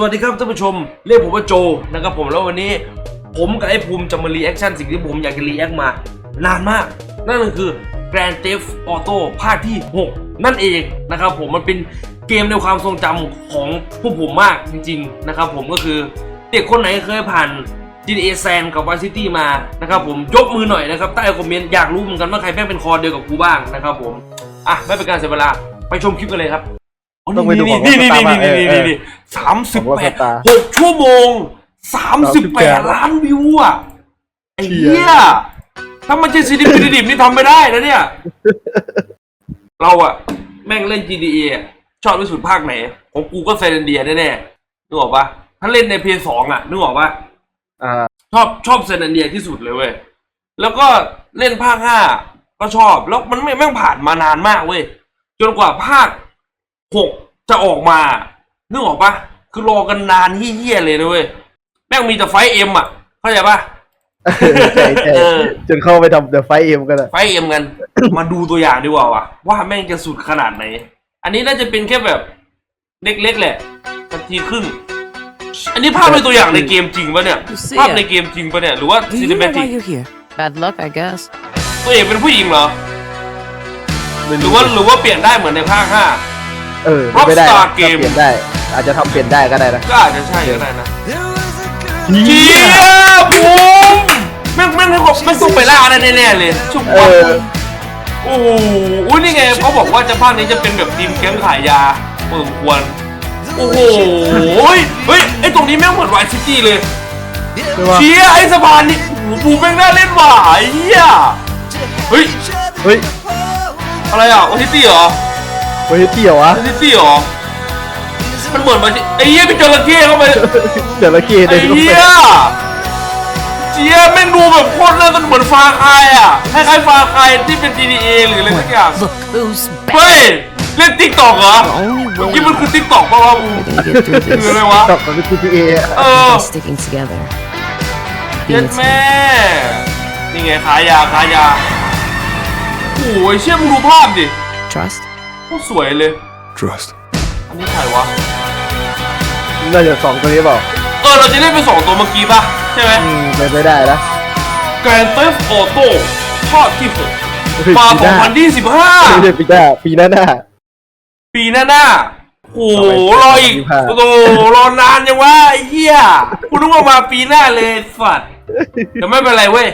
สวัสดีครับท่านผู้ชม เรียกผมว่าโจนะครับผมแล้ววันนี้ ผมกับไอ้ภูมิจะมารีแอคชั่นสิ่งที่ผมอยากจะรีแอคมานานมาก นั่นก็คือ Grand Theft Auto ภาคที่ 6 นั่นเองนะครับผมมันเป็นเกมในความทรงจำของพวกผมมากจริง ๆ นะครับผมก็คือเด็กคนไหนเคยผ่าน GTA San กับ Vice City มานะครับผมยกมือหน่อยนะครับใต้คอมเมนต์อยากรู้เหมือนกันว่าใครแม่งเป็นคอเดียวกับกูบ้างนะครับผมอะไม่เป็นการเสียเวลาไปชมคลิปกันเลยครับ ต้องไปดูของนี่นี่นี่ Rockstar นี่นี่เออนี่นี่สามสิบของแปด Rockstar หกชั่วโมงสามสิบแปด38ล้านวิวอะไอ้เชี่เหี้ยยถ้ามันจะซีดีพีดิบนี่ทำไม่ได้นะเนี่ย เราอะแม่งเล่น GTA อะชอบที่สุดภาคไหน ของกูก็เซเรนเดียแน่ๆนึกออกปะถ้าเล่นในเพย์สองอะนึกออกปะอ่าชอบชอบเซเรนเดียที่สุดเลยเว้ย แล้วก็เล่นภาคห้าก็ชอบ แล้วมันไม่แม่งผ่านมานานมากเว้ย จนกว่าภาค หกจะออกมานึกออกปะคือรอกันนานเฮี้ยๆเลยนะเว้ยแม่งมีแต่ไฟเอ็มอะเข้าใจปะใช่ใช่เออจนเข้าไปทำเดอะไฟเอ็มกันอะไฟเอ็มกัน มาดูตัวอย่างดีกว่าวะว่าแม่งจะสุดขนาดไหน อันนี้น่าจะเป็นแค่แบบเล็กๆแหละนาทีครึ่ง อันนี้ภาพในตัวอย่างในเกมจริงปะเนี่ย ภาพในเกมจริงปะเนี่ย หรือว่า Do ซี you นิ know เมติ why ก you're here? Bad luck, I guess. ตัวเอกเป็นผู้หญิงเหรอไม่หรือว่าหรือว่าเปลี่ยนได้เหมือนในภาคห้า เออไม่ได้ Rockstar ถ้าเกมเปลี่ยนได้ อาจจะทำเปลี่ยนได้ก็ได้นะ ก็อาจจะใช่ก็ได้นะเหี้เจี๊ยยบบูมแม่งแม่งไม่ครบไม่สู้ไปล่าได้แน่ๆเลยชุบเอวับอโอ้โหอุ๊ยนี่ไงเขาบอกว่าจะภาคนี้จะเป็นแบบทีมแก๊งขายยาพอสมควร โอ้โห เฮ้ย เฮ้ย ไอตรงนี้แม่งเหมือนไวท์ซิตี้เลย ใช่ปะเชียไอสะพานนี่โอ้โหบูมแม่งน่าเล่นว่ะไอ้เหี้ยเฮ้ย เฮ้ย อะไรอะไวท์ซิตี้เหรอ ไว้เที่ยววะไวท์ซิตี้เหรอมันเหมือนไวท์ซิไอ้เหี้ยเป็นจระเข้เข้าไปเดี๋ยวละเคไอ้เดินเข้าเหี้ไปยเจี๊ยแม่งดูแบบโคตรน่าจะเหมือนฟาคายอะคล้ายๆฟาคายที่เป็น GTA หรืออะไรสักอย่าง Look who's เฮ้ back. ยเล่นติ๊กตอกเหรอ The only เมื่อ way กี้มันคือติ๊กตอกป่าวะบูม we're gonna get through คือ this อะไรวะ ตอบกับ GTA เออ by sticking together. เย็น Being แม่นี่ไงขายยาขายยาโอ้ยเชี่ยมึงดูภาพดิ Trust? โคตรสวยเลย Trust. อันนี้ใครวะ น่าจะสองตัวนี้เปล่าเออ เราจะเล่นเป็นสองตัวเมื่อกี้ป่ะ ใช่ไหม อืมไปไม่ได้นะแกรนเตฟออโต้ภาคที่หกเฮ้ยมาปีสหองน้าพันยี่สิบห้า ไม่ใช่ปีหน้าปีหน้าหน้า ปีหน้าหน้าโอ้โหรออีก2025 โอ้โหรอนานยังวะไอ้เหี้ยกูนึกว่ามาปีหน้าเลยฝัดแต่ไม่เป็นไรเว้ย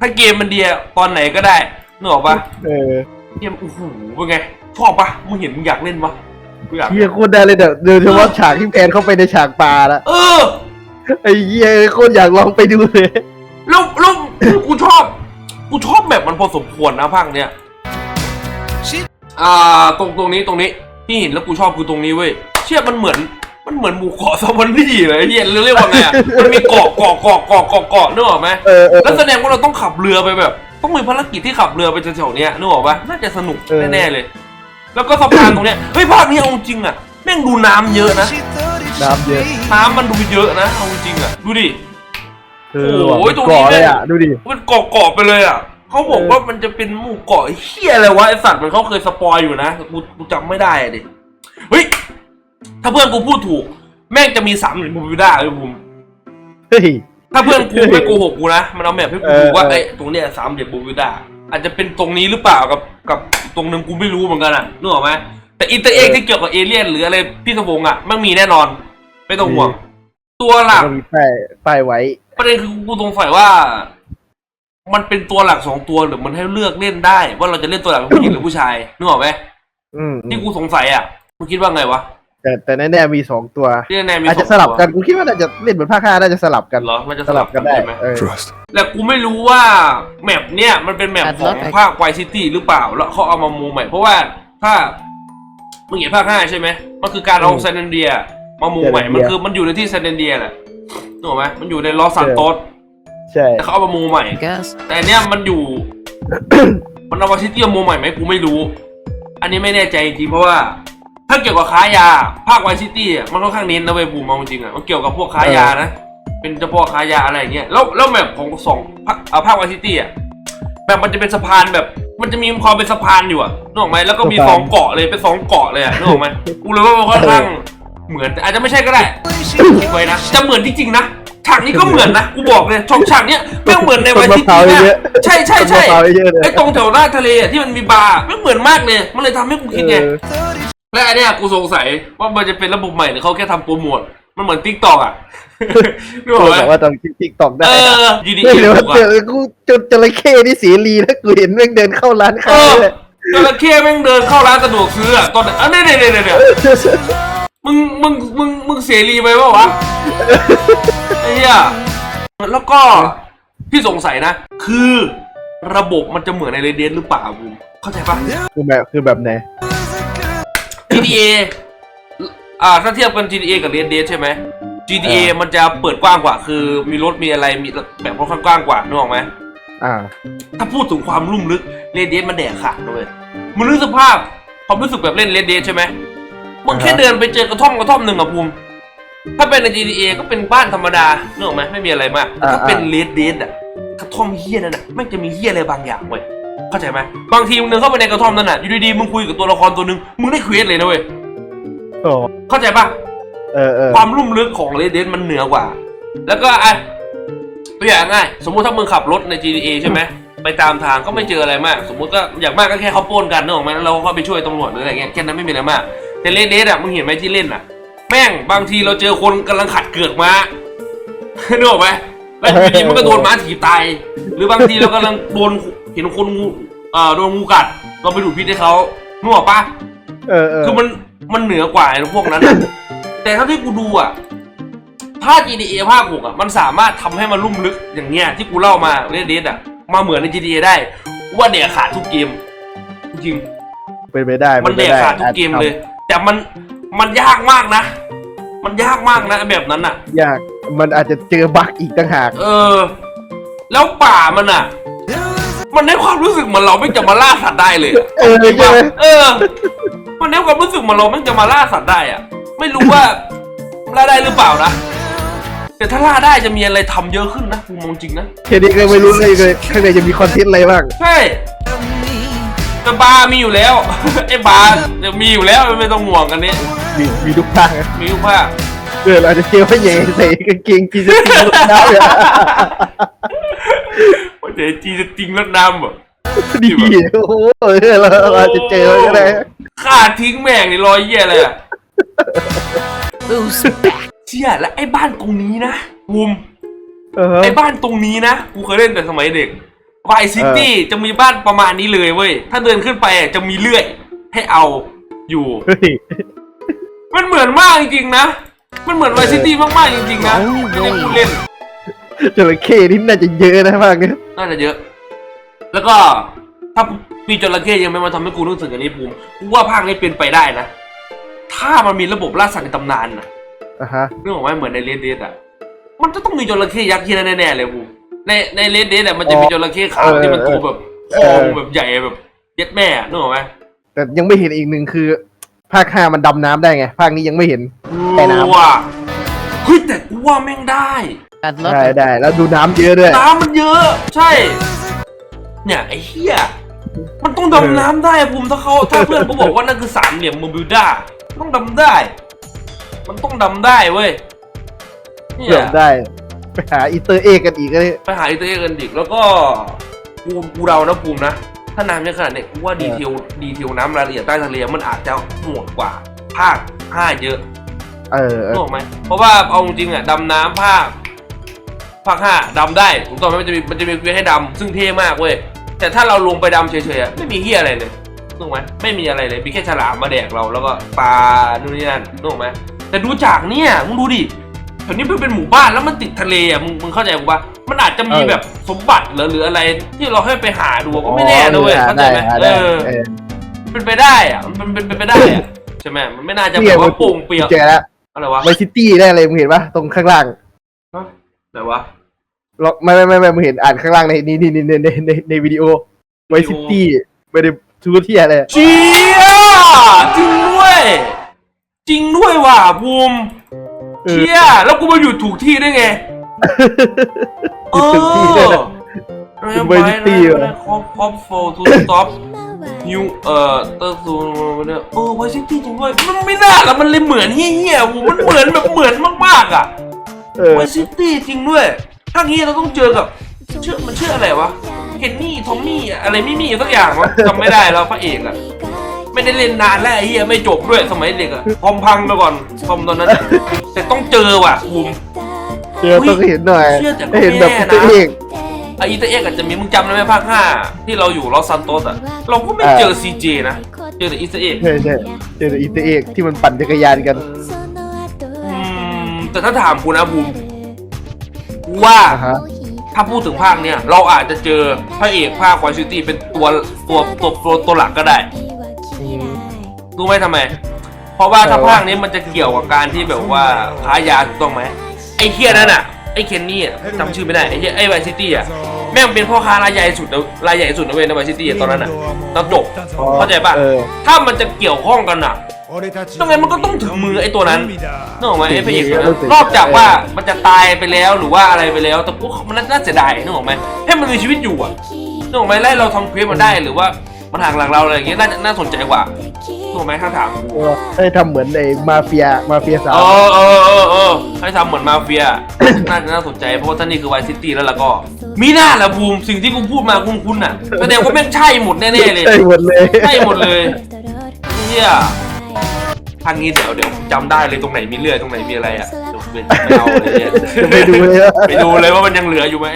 ถ้าเกมมันดีอะตอนไหนก็ได้นึกออกปะ เออ เกมโอ้โหเป็นไง ชอบปะมึงเห็นมึงอยากเล่นปะกูอยากเฮียโคตรได้เลยเดี๋ยวโดยเฉพาะฉากที่แพนเข้าไปในฉากปลาละเออไอ้เฮียโคตรอยากลองไปดูเลยแล้วแล้วกูชอบ กูชอบแบบมันพอสมควรนะภาคเนี้ยอ่าตรงตรงนี้ตรงนี้ที่เห็นแล้วกูชอบคือตรงนี้เว้ยเชื่อมันเหมือนมันเหมือนหมู่เกาะซาวันดี้เลยไอ้เฮียเรียกว่าไงอะมันมีเกาะเกาะเกาะเกาะเกาะเกาะนึกออกไหมเออเออแล้วแสดงว่าเราต้องขับเรือไปแบบ ต้องมีภารกิจที่ขับเรือไปแถวๆเนี้ยนึกออกปะน่าจะสนุกเออ แน่ๆเลย แล้วก็สะพานตรงเนี้ยเฮ้ยภาคนี้เอาจริงอะแม่งดูน้ำเยอะนะน้ำเยอะ น้ำมันดูเยอะนะเอาจริงอะดูดิเออว่ะโอ้ยตรงนี้เกาะเลยเนี่ยอะ ดูดิ มันเกาะเกาะไปเลยอะ เขาบอกเออ ว่ามันจะเป็นหมู่เกาะเฮียอะไรวะไอสัตว์มันเขาเคยสปอยอยู่นะกูกูจำไม่ได้อะดิ เฮ้ย ถ้าเพื่อนกูพูดถูก แม่งจะมีสามเหลี่ยมบูบิด้าเลยผมเฮ้ย ถ้าเพื่อนกูไม่โกหกกูนะ มันเอาแมพให้กูเออดูว่าเออไอ้ตรงเนี้ยสามเหลี่ยมบูบิด้าอาจจะเป็นตรงนี้หรือเปล่ากับกับตรงนึงกูไม่รู้เหมือนกันอะนึกออกไหมแต่อินเตอร์เอ็กที่เกี่ยวกับเอเลี่ยนหรืออะไรพี่สมงอะมันมีแน่นอน ไม่ต้องห่วง ตัวหลักก็มีป้ายป้ายไว้ ประเด็นคือกูสงสัยว่า มันเป็นตัวหลักสองตัวหรือมันให้เลือกเล่นได้ ว่าเราจะเล่นตัวหลักเป็นผู้หญิงหรือผู้ชายนึกออกไหมอืมที่กูสงสัยอะมึงคิดว่าไงวะ แต่แต่แน่ๆมีสองตัว ที่แน่ๆมีอาจจะงสลับกันตัวกูคิดว่าน่าจะเล่นเหมือนภาคห้าน่าจะสลับกัน เหรอมันจะสสลัลับบกักันนได้ได้ไหมเออ Trust. แต่กูไม่รู้ว่าแมปเนี่ยมันเป็นแมป Bad ของ luck ภาคไวซิตี้หรือเปล่า แล้วเขาเอามามูใหม่เพราะว่าถ้ามึงเห็นภาคห้าใช่ไหมมันคือการเอาอืมเซนเดียมามูใหม่ San Andreas มันคือมันอยู่ในที่เซนเดียแหละนึกออกไหมมันอยู่ในลอสซานโตสใช่ แต่เขาเอามามูใหม่ I guess. แต่อันเนี้ยมันอยู่ มันเอาวาซิเตียมโมใหม่ไหมกูไม่รู้ อันนี้ไม่แน่ใจจริงเพราะว่า ถ้าเกี่ยวกับค้ายา ภาคไวซิตี้อะมันค่อนข้างเน้นนะเว้ยบูมเอาจริงอะมันเกี่ยวกับพวกค้ายานะ เป็นเฉพาะค้ายาอะไรอย่างเงี้ยแล้วแล้วแบบของสองภาคอ่าภาคไวซิตี้อะแบบมันจะเป็นสะพานแบบ มันจะมีความเป็นสะพานอยู่อะนึกออกไหมแล้วก็มีสองเกาะเลยเป็นสองเกาะเลยอะนึกออกไหมกูเลยว่ามันค่อนข้างเหมือนแต่อาจจะไม่ใช่ก็ได้คิดไว้นะจะเหมือนจริงๆนะฉากนี้ก็เหมือนนะกูบอกเลยฉากฉากเนี้ยไม่งเหมือนในวันที่ต้นมะพร้าวจริงเยนะอะใช่ใช่ใช่ต้นมะพร้าวเยอะเลยไอ้ตรงแถวหน้าทะเลอะที่มันมีบาร์ไม่งเหมือนมากเลย มันเลยทำให้กูคิดไงเออ และอันเนี้ยกูสงสัยว่ามันจะเป็นระบบใหม่หรือเขาแค่ทำโปรโมทมันเหมือนทิกตอกอะนึกอกูอกไหมบอกว่าตอนทิกตอกได้เออยูดีไม่เอเดี๋ยวถูกเจอะอกูจนจระเข้นี่เสีรีนะกูเห็นแม่งเดินเข้าร้านเอค้าอเลยจระเข้แม่งเดินเข้าร้านสะดวกซื้ออะตอนอันนี้เนี่ยเนี่ยเนี่ยมึงมึงมึงมึงเสรีไปปะวะไอ้เหี้ยแล้วก็พี่สงสัยนะ คือระบบมันจะเหมือนในเรเดนหรือเปล่าบูมเข้าใจปะคือแบบคือแบบไหน GTA อ่าถ้าเทียบกัน GTA กับ Red Dead ใช่ไหม GTA เออมันจะเปิดกว้างกว่า คือมีรถมีอะไรมีแบบค่อนข้างกว้างกว่านึกออกไหมอ่า ถ้าพูดถึงความลุ่มลึก Red Dead มันแดกขาดนะเลยมึงนึกสภาพความรู้สึกแบบเล่น Red Dead ใช่ไหมมึงแค่อ่าฮะเดินไปเจอกระท่อมกระท่อมหนึ่งอะภูมิถ้าเป็นใน GTA ก็เป็นบ้านธรรมดานึกออกไหมไม่มีอะไรมากแต่ถ้าเป็น Red Dead อะกระท่อมเฮี้ยนั่นอะแม่งจะมีเฮี้ยอะไรบางอย่างเว้ย เข้าใจไหมบางทีมึงเดินเข้าไปในกระท่อมนั่นอะอยู่ดีๆมึงคุยกับตัวละครตัวหนึ่งมึงได้เควสเลยนะเว้ยโอ้เข้าใจปะเออเออความลุ่มลึกของ Red Dead มันเหนือกว่า แล้วก็อะตัวอย่างง่ายสมมุติถ้ามึงขับรถใน GTA ใช่ไหมไปตามทางก็ไม่เจออะไรมาก สมมุติก็อย่างมากก็แค่เขาปล้นกันนึกออกไหมแล้วเราก็ไปช่วยตำรวจหรืออะไรเงี้ยแค่นั้นไม่มีอะไรมากแต่ Red Dead อะมึงเห็นไหมที่เล่นอะ แม่งบางทีเราเจอคนกำลังขัดเกือกม้านึกออกไหมแล้วอยู่ดีมันก็โดนม้าถีบตาย หรือบางทีเรากำลังโดน เห็นคนงูเอ่อโดนงูกัด เราไปดูดพิษให้เขานึกออกปะเออเออคือมันมันเหนือกว่าไอ้พวกนั้นอะแต่เท่าที่กูดูอะภาค GTA ภาคหกอะมันสามารถทำให้มันลุ่มลึกอย่างเงี้ยที่กูเล่ามาเรดเดอะมาเหมือนใน GTA ได้ว่าเดี่ยขาดทุกเกมจริง เป็นไปได้ๆมันเดี่ยป็ไปไขาดทุกเกมเลย แต่มันมันยากมากนะ มันยากมากนะแบบนั้นอะ ยากมันอาจจะเจอบั๊กอีกต่างหาก เออ แล้วป่ามันอะ มันให้ความรู้สึกเหมือนเราไม่จะมาล่าสัตว์ได้เลยอะเออใช่ไหมเออ มันให้ความรู้สึกเหมือนเราไม่จะมาล่าสัตว์ได้อะไม่รู้ว่าล่าได้หรือเปล่านะ แต่ถ้าล่าได้จะมีอะไรทำเยอะขึ้นนะกูมองจริงนะแค่นี้ก็ไม่รู้เลยเลยข้างในจะมีคอนเทนต์อะไรบ้าง ใช่แต่บาร์มีอยู่แล้ว ไอ้บาร์เนี่ยมีอยู่แล้วไม่ต้องห่วงกันนี้มีมีทุกภาคนะมีทุกภาคเออเราอาจจะเจอพ่อใหญ่ใส่กางเกงกีจะตีรถน้ำเลยอะว่า เดี๋ยวจีจะจริงรถน้ำเหรอดีโอ้โหเออเราเราอาจจะเจอก็ได้ฆ่าทิ้งแม่งในรอยเยี่ยเลยอะ Who's back? เชี่ยและไอ้บ้านตรงนี้นะภูมิเออไอ้บ้านตรงนี้นะกูเคยเล่นแต่สมัยเด็กไวซิตี้จะมีบ้านประมาณนี้เลยเว้ย ถ้าเดินขึ้นไปอะจะมีเลื่อยให้เอาอยู่เฮ้ยมันเหมือนมากจริงๆนะ มันเหมือนไวซิตี้มากๆจริงๆนะไม่ได้พูดเล่น จระเข้นี่น่าจะเยอะนะภาคเนี้ยน่าจะเยอะ แล้วก็ถ้ามีจระเข้ยังไม่มาทำให้กูนึกถึงอันนี้ภูมิกูว่าภาคนี้เป็นไปได้นะ ถ้ามันมีระบบล่าสัตว์ในตำนานนะอะฮะนึกออกไหมเหมือนในเรดเดอะ มันจะต้องมีจระเข้ยักษ์ที่แน่ๆเลยภูมิในในเรดเดอะมันจะมีจระเข้ขาวที่มันตัวแบบคอแบบใหญ่แบบเย็ดแม่อะนึกออกไหมแต่ยังไม่เห็นอีกหนึ่งคือ ภาคห้ามันดำน้ำได้ไง ภาคนี้ยังไม่เห็นใต้น้ำ ว่ะเฮ้ยแต่กูว่าแม่งได้ Bad luck. ได้ I ได้แล้วดูน้ำเยอะด้วย น้ำมันเยอะ ใช่ เนี่ยไอ้เหี้ยมันต้องดำน้ำได้อะภูมิถ้าเขาถ้าเพื่อนเขาบอกว่านั่นคือสามเหลี่ยมโมบิลด้าต้องดำได้ มันต้องดำได้เว้ยเนี่เกือยบได้ ไปหาอีเตอร์เอกันอีกเลยไปหาอินเตอร์เน็ตกันดิแล้วก็ภูมิกูเดานะภูมินะ ถ้าน้ำเยอะขนาดเนี้ยกูว่าดีเทลดีเทลน้ำรายละเอียดใต้ทะเลมันอาจจะโหดกว่าภาคห้าเยอะ เออเอนึกอออกไหมเพราะว่าเอาจริงๆอะดำน้ำภาค ภาคห้าดำได้ถูกต้องไหมมันจะมีมันจะมีเควสให้ดำซึ่งเท่มากเว้ยแต่ถ้าเราลงไปดำเฉยๆอะไม่มีเฮียอะไรเลยนึกออกไหมไม่มีอะไรเลยมีแค่ฉลามมาแดกเราแล้วก็ปลานู่นนี่นั่นนึกออกไหมแต่ดูจากเนี่ยมึงดูดิแถวนี้มันเป็นหมู่บ้านแล้วมันติดทะเลอะมึงมึงเข้าใจกูปะมันอาจจะมีแบบสมบัติหรือหรืออะไร ที่เราให้ไปหาดูก็ไม่แน่นะเว้ยเข้าใจไหมได้เออเออเป็นไปได้อะมันเป็นเป็นไปได้อะใช่ไหมมันไม่น่าจะเนี่แบยบว่าโป่งเปียกเจอแล้วอะไรวะไวซิตี้ได้เลยมึงเห็นปะตรงข้างล่าง ไหนวะลองไม่ไม่ไม่ไม่มึงเห็นอ่านข้างล่างในนี่นี่ในในในในในวิดีโอไวซิตี้ไม่ได้ทุกที่อะไรเชียจริงด้วย จริงด้วยว่ะภูมิเออเชียแล้วกูมาอยู่ถูกที่ได้ไงเออยู่ถูกที่ด้วยอนะเป็น Vice City เหรอคอมคอมโฟทูสต็อปนิวเอ่อเตอร์ซูเนี่ยเออไวซิตี้จริงด้วยมันไม่น่าละมันเลยเหมือนเฮี้ยๆโหมันเหมือนแบบเหมือนมากๆอะ เออไวซิตี้จริงด้วยถ้างี้เราต้องเจอกับชื่อมันชื่ออะไรวะเคนนี่ทอมมี่อะไรไม่มีสักอย่างวะจำไม่ได้แล้วพระเอกอะไม่ได้เล่นนานแล้วไอ้เฮียไม่จบด้วยสมัยเด็กอะคอมพังไปก่อนคอมตอนนั้นอะแต่ต้องเจอว่ะภูมิเจอต้องเห็นหน่อยเชื่อแต่ก็ให้เห็นแบบไม่แน่นะตัวเองไออีเตอร์เอ็กอาจจะมีมึงจำได้ไหมภาคห้าที่เราอยู่ลอสซันโตสอะเราก็ไม่เจอซีเจนะ เจอแต่อีเตอร์เอ็กใช่ใช่เจอแต่อีเตอร์เอกที่มันปั่นจักรยานกันอืม แต่ถ้าถามกูนะภูมิว่าอ่าฮะ ถ้าพูดถึงภาคเนี้ยเราอาจจะเจอพระเอกภาคไวซิตี้เป็นตัวตัวตัวตัวตัวหลักก็ได้รู้ไหมทำไม เพราะว่าถ้าเออภาคนี้มันจะเกี่ยวกับการที่แบบว่าค้ายาถูกต้องไหมไอ้เคียนั่นอะไอ้เคนนี่อะจำชื่อไม่ได้ไอ้เคียไอ้ไวซิตี้อะแม่งเป็นพ่อค้ารายใหญ่สุดนะรายใหญ่สุดนะเว้ยในไวซิตี้ตอนนั้นอะตอนจบเข้าใจป่ะเออ ถ้ามันจะเกี่ยวข้องกันอะ ยังไงมันก็ต้องถึงมือไอ้ตัวนั้นนึกออกไหมไอ้พระเอกตัวนั้นนอกจากว่ามันจะตายไปแล้วหรือว่าอะไรไปแล้ว แต่พวกมันน่าเสียดายนึกออกไหมให้มันมีชีวิตอยู่อะนึกออกไหมไล่เราทำเควสมันได้หรือว่ามันห่างหลังเราอะไรอย่างเงี้ยน่าจะน่าสนใจกว่านึกออกไหมข้าถามเออให้ทำเหมือนไอ้มาเฟียมาเฟียสาวเออเออเออเออให้ทำเหมือนมาเฟีย น่าจะน่าสนใจเพราะว่าท่านี่คือไวซิตี้แล้วล่ะก็ มีหน้าละภูมิสิ่งที่กูพูดมาคุณคุณน่ะแสดงว่าแม่งใช่หมดแน่ๆเลย ใช่หมดเลยใช่หมดเลยเฮีย ทางนี้เดี๋ยวเดี๋ยวจำได้เลยตรงไหนมีเลือดตรงไหนมีอะไรอะเดี๋ยวไปเอาเลยเนี่ยไปดูเลยว่าไปดูเลยว่ามันยังเหลืออยู่ไหม